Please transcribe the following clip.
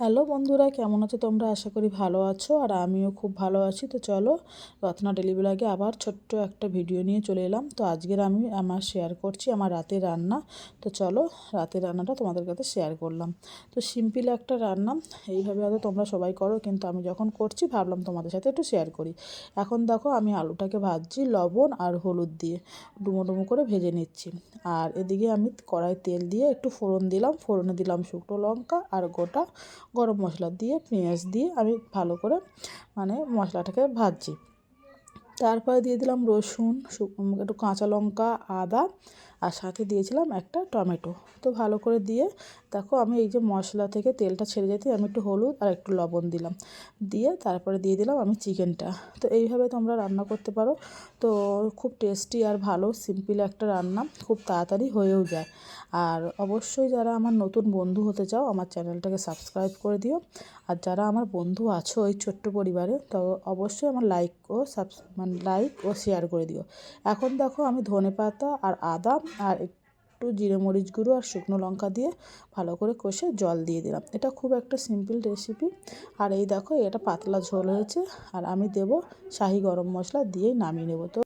Hello বন্ধুরা, কেমন আছো তোমরা? আশা করি ভালো আছো আর আমিও খুব ভালো আছি। তো চলো, রত্না ডেলি ব্লগে আবার ছোট্ট একটা ভিডিও নিয়ে চলে এলাম। তো আজকের আমি আমার শেয়ার করছি আমার রাতের রান্না। তো চলো, রাতের রান্নাটা তোমাদের কাছে শেয়ার করলাম। তো সিম্পল একটা রান্না, এইভাবে হয়তো তোমরা সবাই করো, কিন্তু আমি যখন করছি ভাবলাম তোমাদের সাথে একটু শেয়ার করি। এখন দেখো, আমি আলুটাকে ভাজছি লবণ আর হলুদ দিয়ে, ডুমো ডুমো করে ভেজে নিচ্ছি। আর এদিকে আমি কড়াই তেল দিয়ে একটু ফোড়ন দিলাম। ফোড়নে দিলাম শুকনো লঙ্কা আর গোটা গরম মশলা দিয়ে পেঁয়াজ দিয়ে আমি ভালো করে মানে মশলাটাকে ভাজছি। তারপরে দিয়ে দিলাম রসুন একটু কাঁচা লঙ্কা, আদা, আর সাথে দিয়েছিলাম একটা টমেটো। তো ভালো করে দিয়ে, দেখো আমি এই যে মশলা থেকে তেলটা ছেড়ে যেতে আমি একটু হলুদ আর একটু লবণ দিলাম। দিয়ে তারপরে দিয়ে দিলাম আমি চিকেনটা। তো এইভাবে তোমরা রান্না করতে পারো। তো খুব টেস্টি আর ভালো, সিম্পল একটা রান্না, খুব তাড়াতাড়ি হয়েও যায়। আর অবশ্যই যারা আমার নতুন বন্ধু হতে চাও, আমার চ্যানেলটাকে সাবস্ক্রাইব করে দিও। আর যারা আমার বন্ধু আছো ওই ছোট্ট পরিবারে, তো অবশ্যই আমার লাইক ও সাবস মানে লাইক ও শেয়ার করে দিও। এখন দেখো আমি ধনে পাতা আর আদা আর একটু জিরে মরিচ গুঁড়ো আর শুকনো লঙ্কা দিয়ে ভালো করে কষে জল দিয়ে দিলাম। এটা খুব একটা সিম্পল রেসিপি আর এই দেখো এটা পাতলা ঝোল হয়েছে। আর আমি দেব শাহি গরম মশলা দিয়েই নামিয়ে নেব। তো